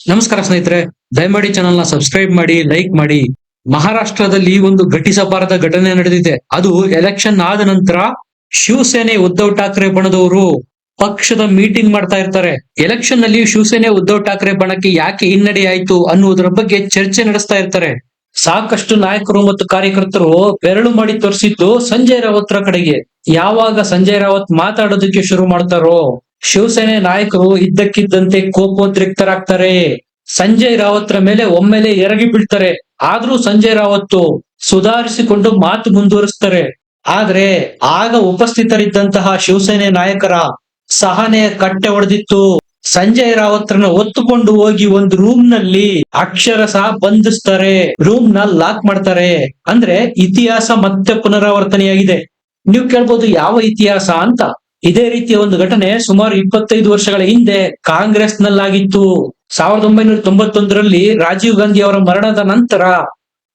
ನಮಸ್ಕಾರ ಸ್ನೇಹಿತರೆ, ದಯಮಾಡಿ ಚಾನಲ್ನ ಸಬ್ಸ್ಕ್ರೈಬ್ ಮಾಡಿ ಲೈಕ್ ಮಾಡಿ. ಮಹಾರಾಷ್ಟ್ರದಲ್ಲಿ ಒಂದು ಘಟಿಸಬಾರದ ಘಟನೆ ನಡೆದಿದೆ. ಅದು ಎಲೆಕ್ಷನ್ ಆದ ನಂತರ ಶಿವಸೇನೆ ಉದ್ಧವ್ ಠಾಕ್ರೆ ಬಣದವರು ಪಕ್ಷದ ಮೀಟಿಂಗ್ ಮಾಡ್ತಾ ಇರ್ತಾರೆ. ಎಲೆಕ್ಷನ್ನಲ್ಲಿ ಶಿವಸೇನೆ ಉದ್ಧವ್ ಠಾಕ್ರೆ ಬಣಕ್ಕೆ ಯಾಕೆ ಹಿನ್ನಡೆ ಆಯ್ತು ಅನ್ನುವುದರ ಬಗ್ಗೆ ಚರ್ಚೆ ನಡೆಸ್ತಾ ಇರ್ತಾರೆ. ಸಾಕಷ್ಟು ನಾಯಕರು ಮತ್ತು ಕಾರ್ಯಕರ್ತರು ಬೆರಳು ಮಾಡಿ ತೋರಿಸಿದ್ದು ಸಂಜಯ್ ರಾವತ್ರ ಕಡೆಗೆ. ಯಾವಾಗ ಸಂಜಯ್ ರಾವತ್ ಮಾತಾಡೋದಕ್ಕೆ ಶುರು ಮಾಡ್ತಾರೋ ಶಿವಸೇನೆ ನಾಯಕರು ಇದ್ದಕ್ಕಿದ್ದಂತೆ ಕೋಪೋದ್ರಿಕ್ತರಾಗ್ತಾರೆ. ಸಂಜಯ್ ರಾವತ್ರ ಮೇಲೆ ಒಮ್ಮೆಲೆ ಎರಗಿ ಬೀಳ್ತಾರೆ. ಆದ್ರೂ ಸಂಜಯ್ ರಾವತ್ತು ಸುಧಾರಿಸಿಕೊಂಡು ಮಾತು ಮುಂದುವರಿಸ್ತಾರೆ. ಆದ್ರೆ ಆಗ ಉಪಸ್ಥಿತರಿದ್ದಂತಹ ಶಿವಸೇನೆ ನಾಯಕರ ಸಹನೆಯ ಕಟ್ಟೆ ಒಡೆದಿತ್ತು. ಸಂಜಯ್ ರಾವತ್ರನ ಒತ್ತುಕೊಂಡು ಹೋಗಿ ಒಂದು ರೂಮ್ನಲ್ಲಿ ಅಕ್ಷರಶಃ ಬಂಧಿಸ್ತಾರೆ. ರೂಮ್ನ ಲಾಕ್ ಮಾಡ್ತಾರೆ. ಅಂದ್ರೆ ಇತಿಹಾಸ ಮತ್ತೆ ಪುನರಾವರ್ತನೆಯಾಗಿದೆ. ನೀವು ಕೇಳ್ಬೋದು ಯಾವ ಇತಿಹಾಸ ಅಂತ. ಇದೇ ರೀತಿಯ ಒಂದು ಘಟನೆ ಸುಮಾರು ಇಪ್ಪತ್ತೈದು ವರ್ಷಗಳ ಹಿಂದೆ ಕಾಂಗ್ರೆಸ್ ನಲ್ಲಾಗಿತ್ತು ಸಾವಿರದ ಒಂಬೈನೂರ ತೊಂಬತ್ತೊಂದರಲ್ಲಿ ರಾಜೀವ್ ಗಾಂಧಿ ಅವರ ಮರಣದ ನಂತರ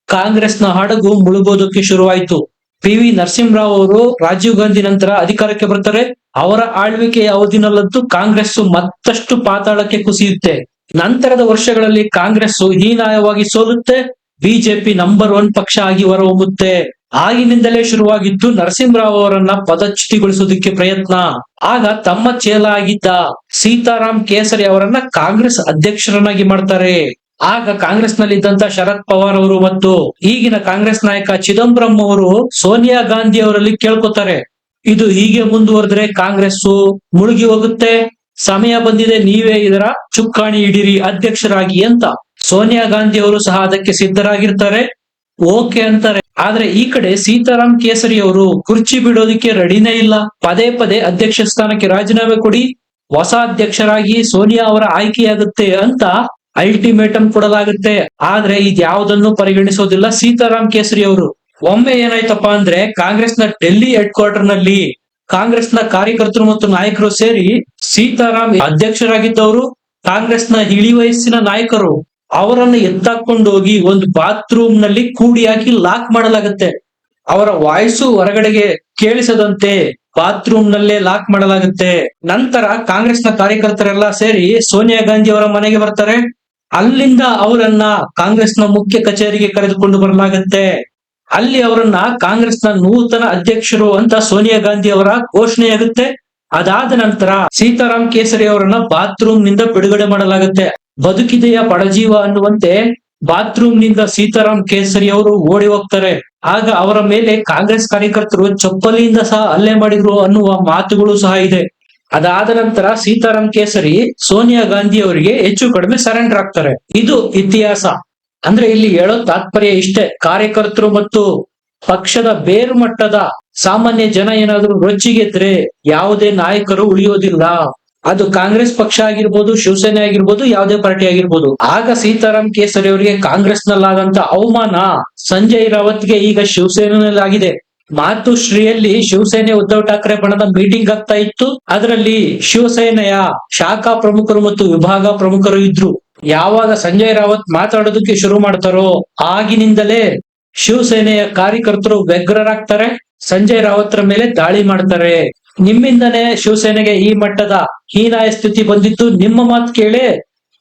ಕಾಂಗ್ರೆಸ್ನ ಹಡಗು ಮುಳುಗೋದಕ್ಕೆ ಶುರುವಾಯಿತು. ಪಿ ವಿ ನರಸಿಂಹರಾವ್ ಅವರು ರಾಜೀವ್ ಗಾಂಧಿ ನಂತರ ಅಧಿಕಾರಕ್ಕೆ ಬರ್ತಾರೆ. ಅವರ ಆಳ್ವಿಕೆಯ ಅವಧಿನಲ್ಲಂತೂ ಕಾಂಗ್ರೆಸ್ ಮತ್ತಷ್ಟು ಪಾತಾಳಕ್ಕೆ ಕುಸಿಯುತ್ತೆ. ನಂತರದ ವರ್ಷಗಳಲ್ಲಿ ಕಾಂಗ್ರೆಸ್ ಹೀನಾಯವಾಗಿ ಸೋಲುತ್ತೆ. ಬಿಜೆಪಿ ನಂಬರ್ ಒನ್ ಪಕ್ಷ ಆಗಿ ಹೊರಹೊಮ್ಮುತ್ತೆ. ಆಗಿನಿಂದಲೇ ಶುರುವಾಗಿದ್ದು ನರಸಿಂಹರಾವ್ ಅವರನ್ನ ಪದಚ್ಯುತಿಗೊಳಿಸೋದಕ್ಕೆ ಪ್ರಯತ್ನ. ಆಗ ತಮ್ಮ ಚೇಲ ಆಗಿದ್ದ ಸೀತಾರಾಮ್ ಕೇಸರಿ ಅವರನ್ನ ಕಾಂಗ್ರೆಸ್ ಅಧ್ಯಕ್ಷರನ್ನಾಗಿ ಮಾಡ್ತಾರೆ. ಆಗ ಕಾಂಗ್ರೆಸ್ ನಲ್ಲಿದ್ದಂತ ಶರದ್ ಪವಾರ್ ಅವರು ಮತ್ತು ಈಗಿನ ಕಾಂಗ್ರೆಸ್ ನಾಯಕ ಚಿದಂಬರಂ ಅವರು ಸೋನಿಯಾ ಗಾಂಧಿ ಅವರಲ್ಲಿ ಕೇಳ್ಕೊತಾರೆ. ಇದು ಹೀಗೆ ಮುಂದುವರೆದ್ರೆ ಕಾಂಗ್ರೆಸ್ ಮುಳುಗಿ ಹೋಗುತ್ತೆ. ಸಮಯ ಬಂದಿದೆ, ನೀವೇ ಇದರ ಚುಕ್ಕಾಣಿ ಹಿಡಿರಿ, ಅಧ್ಯಕ್ಷರಾಗಿ ಅಂತ. ಸೋನಿಯಾ ಗಾಂಧಿ ಅವರು ಸಹ ಅದಕ್ಕೆ ಸಿದ್ಧರಾಗಿರ್ತಾರೆ. ಓಕೆ ಅಂತಾರೆ. ಆದ್ರೆ ಈ ಕಡೆ ಸೀತಾರಾಮ್ ಕೇಸರಿ ಅವರು ಕುರ್ಚಿ ಬಿಡೋದಿಕ್ಕೆ ರೆಡಿನೇ ಇಲ್ಲ. ಪದೇ ಪದೇ ಅಧ್ಯಕ್ಷ ಸ್ಥಾನಕ್ಕೆ ರಾಜೀನಾಮೆ ಕೊಡಿ, ಹೊಸ ಅಧ್ಯಕ್ಷರಾಗಿ ಸೋನಿಯಾ ಅವರ ಆಯ್ಕೆಯಾಗುತ್ತೆ ಅಂತ ಅಲ್ಟಿಮೇಟಮ್ ಕೊಡಲಾಗುತ್ತೆ. ಆದ್ರೆ ಇದ್ಯಾವುದನ್ನು ಪರಿಗಣಿಸೋದಿಲ್ಲ ಸೀತಾರಾಮ್ ಕೇಸರಿ ಅವರು. ಒಮ್ಮೆ ಏನಾಯ್ತಪ್ಪ ಅಂದ್ರೆ ಕಾಂಗ್ರೆಸ್ನ ಡೆಲ್ಲಿ ಹೆಡ್ ಕ್ವಾರ್ಟರ್ನಲ್ಲಿ ಕಾಂಗ್ರೆಸ್ನ ಕಾರ್ಯಕರ್ತರು ಮತ್ತು ನಾಯಕರು ಸೇರಿ ಸೀತಾರಾಮ್ ಅಧ್ಯಕ್ಷರಾಗಿದ್ದವರು ಕಾಂಗ್ರೆಸ್ನ ಇಳಿ ವಯಸ್ಸಿನ ನಾಯಕರು. ಅವರನ್ನ ಎತ್ತಾಕೊಂಡು ಹೋಗಿ ಒಂದು ಬಾತ್ರೂಮ್ನಲ್ಲಿ ಕೂಡಿ ಹಾಕಿ ಲಾಕ್ ಮಾಡಲಾಗುತ್ತೆ. ಅವರ ವಾಯ್ಸು ಹೊರಗಡೆಗೆ ಕೇಳಿಸದಂತೆ ಬಾತ್ರೂಮ್ ನಲ್ಲೇ ಲಾಕ್ ಮಾಡಲಾಗುತ್ತೆ. ನಂತರ ಕಾಂಗ್ರೆಸ್ನ ಕಾರ್ಯಕರ್ತರೆಲ್ಲ ಸೇರಿ ಸೋನಿಯಾ ಗಾಂಧಿ ಅವರ ಮನೆಗೆ ಬರ್ತಾರೆ. ಅಲ್ಲಿಂದ ಅವರನ್ನ ಕಾಂಗ್ರೆಸ್ನ ಮುಖ್ಯ ಕಚೇರಿಗೆ ಕರೆದುಕೊಂಡು ಬರಲಾಗುತ್ತೆ. ಅಲ್ಲಿ ಅವರನ್ನ ಕಾಂಗ್ರೆಸ್ನ ನೂತನ ಅಧ್ಯಕ್ಷರು ಅಂತ ಸೋನಿಯಾ ಗಾಂಧಿ ಅವರ ಘೋಷಣೆಯಾಗುತ್ತೆ ಅದಾದ ನಂತರ ಸೀತಾರಾಮ್ ಕೇಸರಿ ಅವರನ್ನ ಬಾತ್ರೂಮ್ನಿಂದ ಬಿಡುಗಡೆ ಮಾಡಲಾಗುತ್ತೆ. ಬದುಕಿದೆಯ ಪಡಜೀವ ಅನ್ನುವಂತೆ ಬಾತ್ರೂಮ್ನಿಂದ ಸೀತಾರಾಮ್ ಕೇಸರಿ ಅವರು ಓಡಿ ಹೋಗ್ತಾರೆ. ಆಗ ಅವರ ಮೇಲೆ ಕಾಂಗ್ರೆಸ್ ಕಾರ್ಯಕರ್ತರು ಚಪ್ಪಲಿಯಿಂದ ಸಹ ಹಲ್ಲೆ ಮಾಡಿದ್ರು ಅನ್ನುವ ಮಾತುಗಳು ಸಹ ಇದೆ. ಅದಾದ ನಂತರ ಸೀತಾರಾಮ್ ಕೇಸರಿ ಸೋನಿಯಾ ಗಾಂಧಿ ಅವರಿಗೆ ಹೆಚ್ಚು ಕಡಿಮೆ ಸರೆಂಡರ್ ಆಗ್ತಾರೆ. ಇದು ಇತಿಹಾಸ. ಅಂದ್ರೆ ಇಲ್ಲಿ ಹೇಳೋ ತಾತ್ಪರ್ಯ ಇಷ್ಟೇ. ಕಾರ್ಯಕರ್ತರು ಮತ್ತು ಪಕ್ಷದ ಬೇರು ಮಟ್ಟದ ಸಾಮಾನ್ಯ ಜನ ಏನಾದ್ರು ರೊಚ್ಚಿಗೆದ್ರೆ ಯಾವುದೇ ನಾಯಕರು ಉಳಿಯೋದಿಲ್ಲ. ಅದು ಕಾಂಗ್ರೆಸ್ ಪಕ್ಷ ಆಗಿರ್ಬೋದು, ಶಿವಸೇನೆ ಆಗಿರ್ಬೋದು, ಯಾವುದೇ ಪಾರ್ಟಿ ಆಗಿರ್ಬೋದು. ಆಗ ಸೀತಾರಾಮ್ ಕೇಸರಿ ಅವರಿಗೆ ಕಾಂಗ್ರೆಸ್ ನಲ್ಲಾದಂತ ಅವಮಾನ ಸಂಜಯ್ ರಾವತ್ಗೆ ಈಗ ಶಿವಸೇನೆಯಲ್ಲಾಗಿದೆ ಮಾತುಶ್ರೀಯಲ್ಲಿ ಶಿವಸೇನೆ ಉದ್ಧವ್ ಠಾಕ್ರೆ ಬಣದ ಮೀಟಿಂಗ್ ಆಗ್ತಾ ಇತ್ತು. ಅದರಲ್ಲಿ ಶಿವಸೇನೆಯ ಶಾಖಾ ಪ್ರಮುಖರು ಮತ್ತು ವಿಭಾಗ ಪ್ರಮುಖರು ಇದ್ರು. ಯಾವಾಗ ಸಂಜಯ್ ರಾವತ್ ಮಾತಾಡೋದಕ್ಕೆ ಶುರು ಮಾಡ್ತಾರೋ ಆಗಿನಿಂದಲೇ ಶಿವಸೇನೆಯ ಕಾರ್ಯಕರ್ತರು ವ್ಯಗ್ರರಾಗ್ತಾರೆ. ಸಂಜಯ್ ರಾವತ್ರ ಮೇಲೆ ದಾಳಿ ಮಾಡ್ತಾರೆ. ನಿಮ್ಮಿಂದನೇ ಶಿವಸೇನೆಗೆ ಈ ಮಟ್ಟದ ಹೀನಾಯ ಸ್ಥಿತಿ ಬಂದಿತ್ತು. ನಿಮ್ಮ ಮಾತು ಕೇಳಿ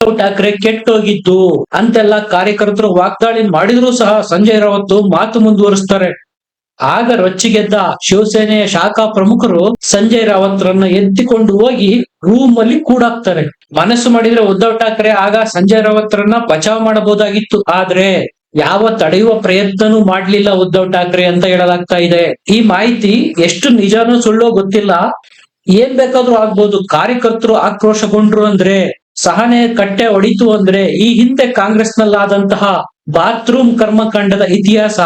ಠಾಕ್ರೆ ಕೆಟ್ಟೋಗಿದ್ದು ಅಂತೆಲ್ಲ ಕಾರ್ಯಕರ್ತರು ವಾಗ್ದಾಳಿ ಮಾಡಿದ್ರು ಸಹ ಸಂಜಯ್ ರಾವತ್ ಮಾತು ಮುಂದುವರಿಸ್ತಾರೆ. ಆಗ ರೊಚ್ಚಿಗೆದ್ದ ಶಿವಸೇನೆಯ ಶಾಖಾ ಪ್ರಮುಖರು ಸಂಜಯ್ ರಾವತ್ರನ್ನ ಎತ್ತಿಕೊಂಡು ಹೋಗಿ ರೂಮ್ ಅಲ್ಲಿ ಕೂಡಾಕ್ತಾರೆ. ಮನಸ್ಸು ಮಾಡಿದ್ರೆ ಉದ್ಧವ್ ಠಾಕ್ರೆ ಆಗ ಸಂಜಯ್ ರಾವತ್ರನ್ನ ಬಚಾವ್ ಮಾಡಬಹುದಾಗಿತ್ತು. ಆದ್ರೆ ಯಾವ ತಡೆಯುವ ಪ್ರಯತ್ನನೂ ಮಾಡ್ಲಿಲ್ಲ ಉದ್ಧವ್ ಠಾಕ್ರೆ ಅಂತ ಹೇಳಲಾಗ್ತಾ ಇದೆ. ಈ ಮಾಹಿತಿ ಎಷ್ಟು ನಿಜಾನೋ ಸುಳ್ಳೋ ಗೊತ್ತಿಲ್ಲ. ಏನ್ ಬೇಕಾದ್ರೂ ಆಗ್ಬೋದು. ಕಾರ್ಯಕರ್ತರು ಆಕ್ರೋಶಗೊಂಡ್ರು ಅಂದ್ರೆ, ಸಹನೆ ಕಟ್ಟೆ ಒಡಿತು ಅಂದ್ರೆ, ಈ ಹಿಂದೆ ಕಾಂಗ್ರೆಸ್ ನಲ್ಲಾದಂತಹ ಬಾತ್ರೂಮ್ ಕರ್ಮಕಾಂಡದ ಇತಿಹಾಸ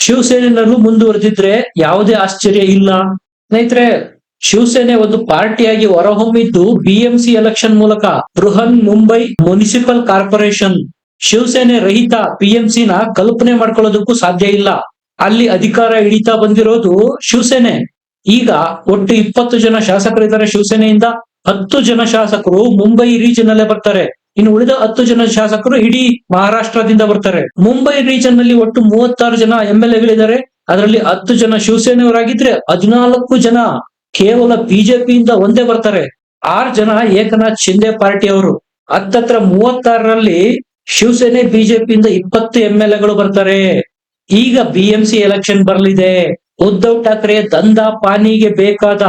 ಶಿವಸೇನೆಯಲ್ಲೂ ಮುಂದುವರೆದಿದ್ರೆ ಯಾವುದೇ ಆಶ್ಚರ್ಯ ಇಲ್ಲ. ಸ್ನೇಹಿತರೆ, ಶಿವಸೇನೆ ಒಂದು ಪಾರ್ಟಿಯಾಗಿ ಹೊರಹೊಮ್ಮಿದ್ದು ಬಿಎಂಸಿ ಎಲೆಕ್ಷನ್ ಮೂಲಕ ಬೃಹನ್ ಮುಂಬೈ ಮುನಿಸಿಪಲ್ ಕಾರ್ಪೊರೇಷನ್ ಶಿವಸೇನೆ ರಹಿತ ಪಿಎಂಸಿ ನ ಕಲ್ಪನೆ ಮಾಡ್ಕೊಳ್ಳೋದಕ್ಕೂ ಸಾಧ್ಯ ಇಲ್ಲ. ಅಲ್ಲಿ ಅಧಿಕಾರ ಹಿಡಿತಾ ಬಂದಿರೋದು ಶಿವಸೇನೆ. ಈಗ ಒಟ್ಟು ಇಪ್ಪತ್ತು ಜನ ಶಾಸಕರಿದ್ದಾರೆ ಶಿವಸೇನೆಯಿಂದ. ಹತ್ತು ಜನ ಶಾಸಕರು ಮುಂಬೈ ರೀಜನ್ ಅಲ್ಲೇ ಬರ್ತಾರೆ. ಇನ್ನು ಉಳಿದ ಹತ್ತು ಜನ ಶಾಸಕರು ಇಡೀ ಮಹಾರಾಷ್ಟ್ರದಿಂದ ಬರ್ತಾರೆ. ಮುಂಬೈ ರೀಜನ್ನಲ್ಲಿ ಒಟ್ಟು ಮೂವತ್ತಾರು ಜನ ಎಂ ಎಲ್ ಎಗಳಿದ್ದಾರೆ ಅದರಲ್ಲಿ ಹತ್ತು ಜನ ಶಿವಸೇನೆಯವರಾಗಿದ್ರೆ ಹದಿನಾಲ್ಕು ಜನ ಕೇವಲ ಬಿಜೆಪಿಯಿಂದ ಒಂದೇ ಬರ್ತಾರೆ. ಆರ್ ಜನ ಏಕನಾಥ್ ಶಿಂದೆ ಪಾರ್ಟಿಯವರು. ಹತ್ತತ್ರ ಮೂವತ್ತಾರರಲ್ಲಿ ಶಿವಸೇನೆ, ಬಿಜೆಪಿಯಿಂದ ಇಪ್ಪತ್ತು ಎಂ ಎಲ್ ಎಗಳು ಬರ್ತಾರೆ. ಈಗ ಬಿಎಂಸಿ ಎಲೆಕ್ಷನ್ ಬರಲಿದೆ. ಉದ್ಧವ್ ಠಾಕ್ರೆ ದಂದ ಪಾನಿಗೆ ಬೇಕಾದ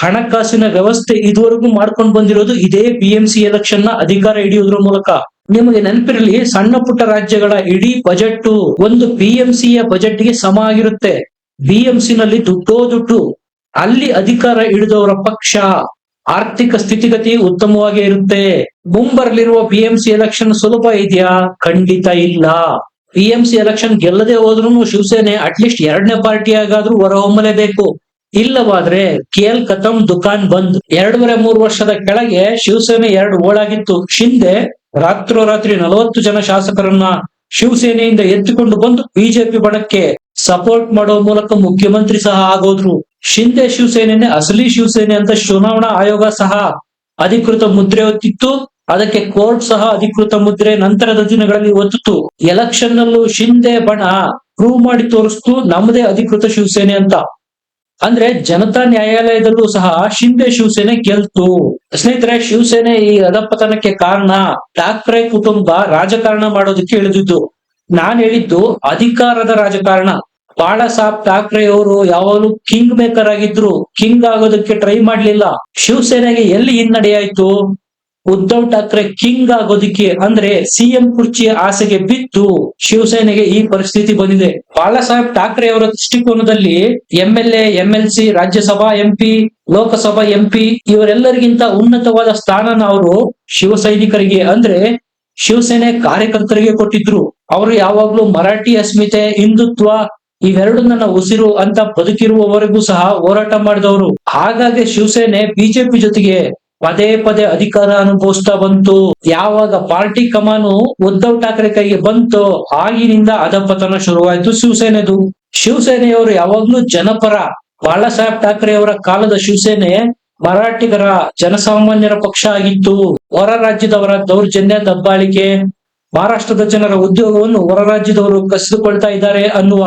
ಹಣಕಾಸಿನ ವ್ಯವಸ್ಥೆ ಇದುವರೆಗೂ ಮಾಡ್ಕೊಂಡು ಬಂದಿರೋದು ಇದೇ ಬಿಎಂಸಿ ಎಲೆಕ್ಷನ್ನ ಅಧಿಕಾರ ಹಿಡಿಯೋದ್ರ ಮೂಲಕ. ನಿಮಗೆ ನೆನಪಿರಲಿ, ಸಣ್ಣ ಪುಟ್ಟ ರಾಜ್ಯಗಳ ಇಡೀ ಬಜೆಟ್ ಒಂದು ಬಿಎಂಸಿಯ ಬಜೆಟ್ಗೆ ಸಮ ಆಗಿರುತ್ತೆ. ಬಿಎಂಸಿ ನಲ್ಲಿ ದುಡ್ಡೋ ದುಡ್ಡು, ಅಲ್ಲಿ ಅಧಿಕಾರ ಹಿಡಿದವರ ಪಕ್ಷ, ಆರ್ಥಿಕ ಸ್ಥಿತಿಗತಿ ಉತ್ತಮವಾಗಿ ಇರುತ್ತೆ. ಮುಂಬರಲಿರುವ ಸಿ ಎಲೆಕ್ಷನ್ ಸುಲಭ ಇದೆಯಾ? ಖಂಡಿತ ಇಲ್ಲ. ಬಿಎಂಸಿ ಎಲೆಕ್ಷನ್ ಗೆಲ್ಲದೆ ಹೋದ್ರೂ ಶಿವಸೇನೆ ಅಟ್ಲೀಸ್ಟ್ ಎರಡನೇ ಪಾರ್ಟಿಯಾಗಾದ್ರೂ ಹೊರಹೊಮ್ಮಲೇಬೇಕು. ಇಲ್ಲವಾದ್ರೆ ಕೇಲ್ ಕತಂ ದುಕಾನ್ ಬಂದ್. ಎರಡೂವರೆ ಮೂರು ವರ್ಷದ ಕೆಳಗೆ ಶಿವಸೇನೆ ಎರಡು ಓಳಾಗಿತ್ತು. ಶಿಂದೆ ರಾತ್ರೋರಾತ್ರಿ ನಲವತ್ತು ಜನ ಶಾಸಕರನ್ನ ಶಿವಸೇನೆಯಿಂದ ಎತ್ತಿಕೊಂಡು ಬಂದು ಬಿಜೆಪಿ ಬಣಕ್ಕೆ ಸಪೋರ್ಟ್ ಮಾಡೋ ಮೂಲಕ ಮುಖ್ಯಮಂತ್ರಿ ಸಹ ಆಗೋದ್ರು. ಶಿಂದೆ ಶಿವಸೇನೆ ಅಸಲಿ ಶಿವಸೇನೆ ಅಂತ ಚುನಾವಣಾ ಆಯೋಗ ಸಹ ಅಧಿಕೃತ ಮುದ್ರೆ ಒತ್ತಿತ್ತು ಅದಕ್ಕೆ ಕೋರ್ಟ್ ಸಹ ಅಧಿಕೃತ ಮುದ್ರೆ ನಂತರದ ದಿನಗಳಲ್ಲಿ ಒತ್ತಿತು ಎಲೆಕ್ಷನ್ ನಲ್ಲೂ ಶಿಂದೆ ಬಣ, ಪ್ರೂವ್ ಮಾಡಿ ತೋರಿಸ್ತು ನಮ್ಮದೇ ಅಧಿಕೃತ ಶಿವಸೇನೆ ಅಂತ. ಅಂದ್ರೆ ಜನತಾ ನ್ಯಾಯಾಲಯದಲ್ಲೂ ಸಹ ಶಿಂದೆ ಶಿವಸೇನೆ ಗೆಲ್ತು. ಸ್ನೇಹಿತರೆ, ಶಿವಸೇನೆ ಈ ಅಧಪತನಕ್ಕೆ ಕಾರಣ ಠಾಕ್ರೆ ಕುಟುಂಬ ರಾಜಕಾರಣ ಮಾಡೋದಕ್ಕೆ ಇಳಿದಿದ್ದು. ನಾನ್ ಹೇಳಿದ್ದು ಅಧಿಕಾರದ ರಾಜಕಾರಣ. ಬಾಳಸಾಬ್ ಠಾಕ್ರೆ ಅವರು ಯಾವಾಗಲೂ ಕಿಂಗ್ ಮೇಕರ್ ಆಗಿದ್ರು. ಕಿಂಗ್ ಆಗೋದಕ್ಕೆ ಟ್ರೈ ಮಾಡ್ಲಿಲ್ಲ. ಶಿವಸೇನೆಗೆ ಎಲ್ಲಿ ಹಿನ್ನಡೆ ಆಯ್ತು? ಉದ್ಧವ್ ಠಾಕ್ರೆ ಕಿಂಗ್ ಆಗೋದಿಕ್ಕೆ ಅಂದ್ರೆ ಸಿಎಂ ಕುರ್ಚಿಯ ಆಸೆಗೆ ಬಿದ್ದು ಶಿವಸೇನೆಗೆ ಈ ಪರಿಸ್ಥಿತಿ ಬಂದಿದೆ. ಬಾಳಾ ಸಾಹೇಬ್ ಠಾಕ್ರೆ ಅವರ ದೃಷ್ಟಿಕೋನದಲ್ಲಿ M L L C Rajya Sabha MP, Lok Sabha MP ಇವರೆಲ್ಲರಿಗಿಂತ ಉನ್ನತವಾದ ಸ್ಥಾನನ ಅವರು ಶಿವಸೈನಿಕರಿಗೆ ಅಂದ್ರೆ ಶಿವಸೇನೆ ಕಾರ್ಯಕರ್ತರಿಗೆ ಕೊಟ್ಟಿದ್ರು. ಅವರು ಯಾವಾಗ್ಲೂ ಮರಾಠಿ ಅಸ್ಮಿತೆ, ಹಿಂದುತ್ವ ಇವೆರಡು ನನ್ನ ಉಸಿರು ಅಂತ ಬದುಕಿರುವವರೆಗೂ ಸಹ ಹೋರಾಟ ಮಾಡಿದವರು. ಹಾಗಾಗಿ ಶಿವಸೇನೆ ಬಿಜೆಪಿ ಜೊತೆಗೆ ಪದೇ ಪದೇ ಅಧಿಕಾರ ಅನುಭವಿಸ್ತಾ ಬಂತು. ಯಾವಾಗ ಪಾರ್ಟಿ ಕಮಾನು ಉದ್ಧವ್ ಠಾಕ್ರೆ ಕೈಗೆ ಬಂತು ಆಗಿನಿಂದ ಅಧಪತನ ಶುರುವಾಯ್ತು ಶಿವಸೇನೆದು. ಶಿವಸೇನೆಯವರು ಯಾವಾಗ್ಲೂ ಜನಪರ ಬಾಳಾ ಸಾಹೇಬ್ ಠಾಕ್ರೆ ಅವರ ಕಾಲದ ಶಿವಸೇನೆ ಮರಾಠಿಗರ ಜನಸಾಮಾನ್ಯರ ಪಕ್ಷ ಆಗಿತ್ತು. ಹೊರ ರಾಜ್ಯದವರ ದೌರ್ಜನ್ಯ, ದಬ್ಬಾಳಿಕೆ, ಮಹಾರಾಷ್ಟ್ರದ ಜನರ ಉದ್ಯೋಗವನ್ನು ಹೊರ ರಾಜ್ಯದವರು ಕಸಿದುಕೊಳ್ತಾ ಇದ್ದಾರೆ ಅನ್ನುವ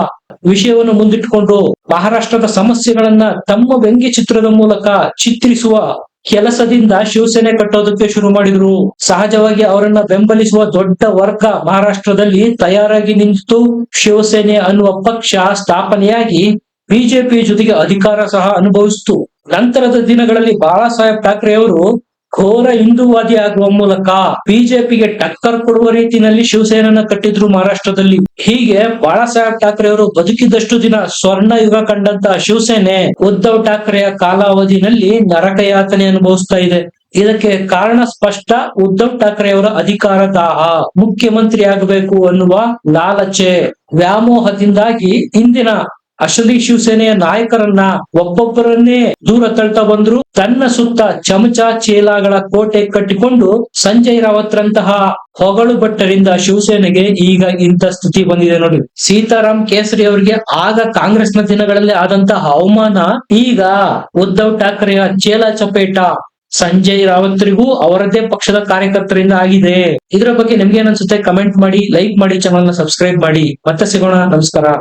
ವಿಷಯವನ್ನು ಮುಂದಿಟ್ಟುಕೊಂಡು ಮಹಾರಾಷ್ಟ್ರದ ಸಮಸ್ಯೆಗಳನ್ನ ತಮ್ಮ ವ್ಯಂಗ್ಯ ಚಿತ್ರದ ಮೂಲಕ ಚಿತ್ರಿಸುವ ಕೆಲಸದಿಂದ ಶಿವಸೇನೆ ಕಟ್ಟೋದಕ್ಕೆ ಶುರು ಮಾಡಿದ್ರು. ಸಹಜವಾಗಿ ಅವರನ್ನ ಬೆಂಬಲಿಸುವ ದೊಡ್ಡ ವರ್ಗ ಮಹಾರಾಷ್ಟ್ರದಲ್ಲಿ ತಯಾರಾಗಿ ನಿಂತು ಶಿವಸೇನೆ ಅನ್ನುವ ಪಕ್ಷ ಸ್ಥಾಪನೆಯಾಗಿ ಬಿಜೆಪಿ ಜೊತೆಗೆ ಅಧಿಕಾರ ಸಹ ಅನುಭವಿಸಿತು. ನಂತರದ ದಿನಗಳಲ್ಲಿ ಬಾಳಾ ಸಾಹೇಬ್ ಠಾಕ್ರೆ ಅವರು ಘೋರ ಹಿಂದೂವಾದಿ ಆಗುವ ಮೂಲಕ ಬಿಜೆಪಿಗೆ ಟಕ್ಕರ್ ಕೊಡುವ ರೀತಿಯಲ್ಲಿ ಶಿವಸೇನನ್ನ ಕಟ್ಟಿದ್ರು ಮಹಾರಾಷ್ಟ್ರದಲ್ಲಿ. ಹೀಗೆ ಬಾಳಾ ಸಾಹೇಬ್ ಠಾಕ್ರೆ ಅವರು ಬದುಕಿದಷ್ಟು ದಿನ ಸ್ವರ್ಣ ಯುಗ ಕಂಡಂತ ಶಿವಸೇನೆ ಉದ್ಧವ್ ಠಾಕ್ರೆಯ ಕಾಲಾವಧಿನಲ್ಲಿ ನರಕ ಯಾತನೆ ಅನುಭವಿಸ್ತಾ ಇದೆ. ಇದಕ್ಕೆ ಕಾರಣ ಸ್ಪಷ್ಟ, ಉದ್ಧವ್ ಠಾಕ್ರೆ ಅವರ ಅಧಿಕಾರ ದಾಹ. ಮುಖ್ಯಮಂತ್ರಿ ಆಗಬೇಕು ಅನ್ನುವ ಲಾಲಚೆ. ವ್ಯಾಮೋಹದಿಂದಾಗಿ ಇಂದಿನ ಅಸಲಿ ಶಿವಸೇನೆಯ ನಾಯಕರನ್ನ ಒಬ್ಬೊಬ್ಬರನ್ನೇ ದೂರ ತಳ್ತಾ ಬಂದ್ರು. ತನ್ನ ಸುತ್ತ ಚಮಚ, ಚೇಲಾಗಳ ಕೋಟೆ ಕಟ್ಟಿಕೊಂಡು ಸಂಜಯ್ ರಾವತ್ರಂತಹ ಹೊಗಳು ಭಟ್ಟರಿಂದ ಶಿವಸೇನೆಗೆ ಈಗ ಇಂಥ ಸ್ಥಿತಿ ಬಂದಿದೆ ನೋಡಿ. ಸೀತಾರಾಮ್ ಕೇಸರಿ ಅವರಿಗೆ ಆಗ ಕಾಂಗ್ರೆಸ್ನ ದಿನಗಳಲ್ಲಿ ಆದಂತಹ ಅವಮಾನ, ಈಗ ಉದ್ಧವ್ ಠಾಕ್ರೆಯ ಚೇಲ ಚಪೇಟ ಸಂಜಯ್ ರಾವತ್ರಿಗೂ ಅವರದ್ದೇ ಪಕ್ಷದ ಕಾರ್ಯಕರ್ತರಿಂದ ಆಗಿದೆ. ಇದರ ಬಗ್ಗೆ ನಿಮ್ಗೆ ಅನ್ಸುತ್ತೆ? ಕಮೆಂಟ್ ಮಾಡಿ, ಲೈಕ್ ಮಾಡಿ ಚಾನಲ್ನ ಸಬ್ಸ್ಕ್ರೈಬ್ ಮಾಡಿ. ಮತ್ತೆ ಸಿಗೋಣ. ನಮಸ್ಕಾರ.